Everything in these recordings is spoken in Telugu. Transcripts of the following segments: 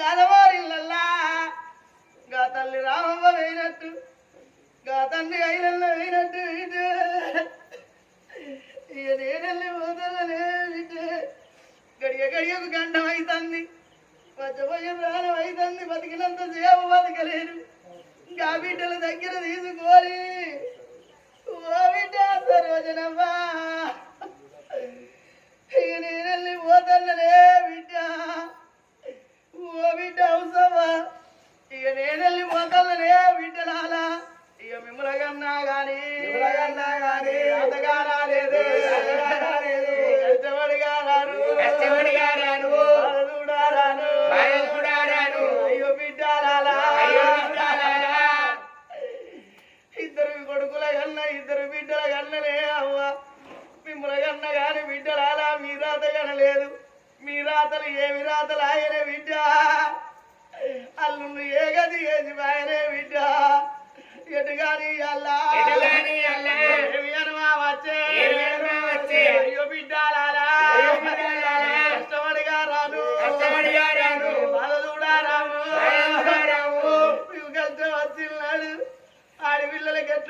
గాదవారిల్లల్లా. గా తల్లి రామవ్వ వేయినట్టు గా తండ్రి ఐలల్ల వేయినట్టు ఇటు ఇక నేనెళ్ళి పోతానే ఇటు గడియ గడియకు గండం అవుతుంది మధ్యపోయే ప్రాణం అవుతుంది బతికినంత సేవ బతకలేరు ఇంకా బిడ్డల దగ్గర తీసుకొని నేనెళ్ళి పోతానే బిడ్డలాలా ఇక మిమ్మల కన్నా గాని మిమ్మల్ని గాని అంతగానా లేదు. కష్టపడిగా రాను. కష్టపడిగా రాను. బాధలుడా రాను. బాధలుడా రాను. అయ్యో బిడ్డాలాలా. అయ్యో బిడ్డలారా. ఇద్దరు కొడుకుల కన్నా ఇద్దరు బిడ్డల కన్నలే అవ్వ. మిమ్మల కన్న గాని బిడ్డలాలా మీ రాత కనలేదు. మీ రాతలు ఏమి రాతలు ఆయనే బిడ్డ.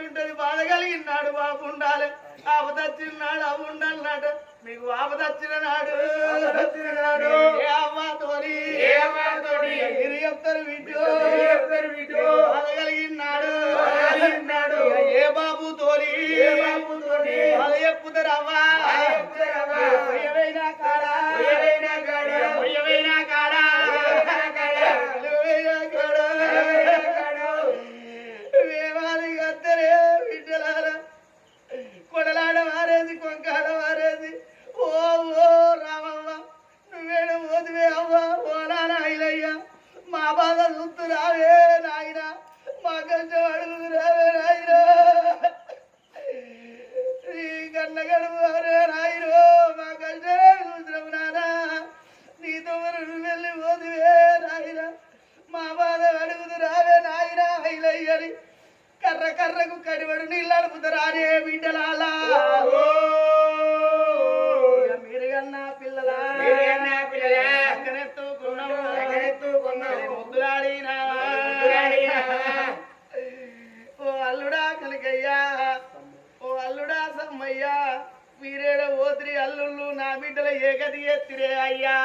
ఎట్లుంటది బాధ కలిగినాడు బాబు ఉండాలి. ఆపదచ్చిన్నాడు అవి ఉండాలన్నాడు. మీకు ఆపదచ్చిన నాడు. ఏ అమ్మాతోని ఏ అమ్మాతోని. మీరు చెప్తారు విడ్డు అడుపుతారానే బిడ్డలాలా ఇక మీరు కన్నా పిల్లలా మీరు కన్నా పిల్లలా. చక్కనెత్తుకున్నావు. చక్కనెత్తుకున్నావు. ముద్దులాడినా. ఓ అల్లుడా కనకయ్యా ఓ అల్లుడా సమ్మయ్యా మీరేడ ఓత్రి అల్లుళ్ళు నా బిడ్డల ఏకది ఎత్తిరే అయ్యా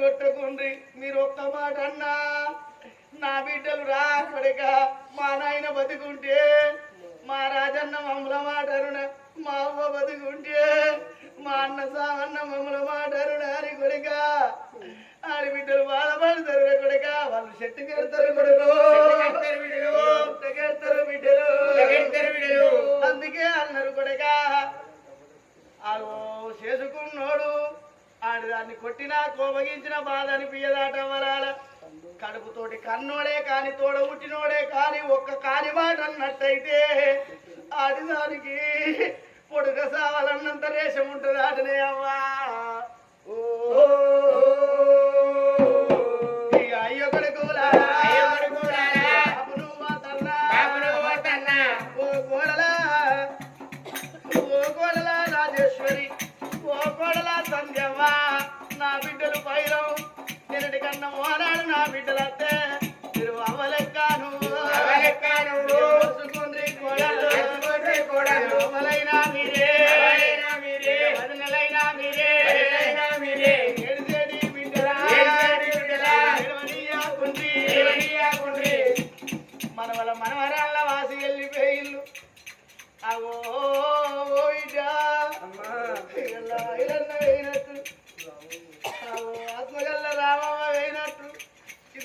కొట్టకుండ్రి. మీరు ఒక్క మాట అన్నా నా బిడ్డలు రా కొడుక మా నాయన బతుకుంటే మా రాజన్న మమ్మల మాట అరుణ మా అవ్వ బతుకుంటే ఆడు దాన్ని కొట్టినా కోపగించిన బాధ అనిపించదాట వరాల కడుపుతోటి కన్నోడే కాని తోడ ఉట్టినోడే కాని ఒక్క కాని మాట అన్నట్టయితే ఆడిదానికి పొడుగ సావాలన్నంత రేషం ఉంటుంది ఆటనే అవ్వా సంధ్యవ్వ నా బిడ్డలు పైరం. నిన్నటి కన్నా మోనాడు నా బిడ్డలత్తే. మీరు అవ్వలెక్కాను అవ్వలెక్కాను. వసుకుండ్రి కోడలు వసుకుండ్రి కోడలు. అవ్వలైనా మీరే. మీరే. వదినలైనా మీరే. మీరే. మనవల మనవరాళ్ళ వాసి వెళ్ళిపోయిల్లు అవో ఓయిడా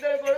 ಇದ್ದರೆ ಕೊಡು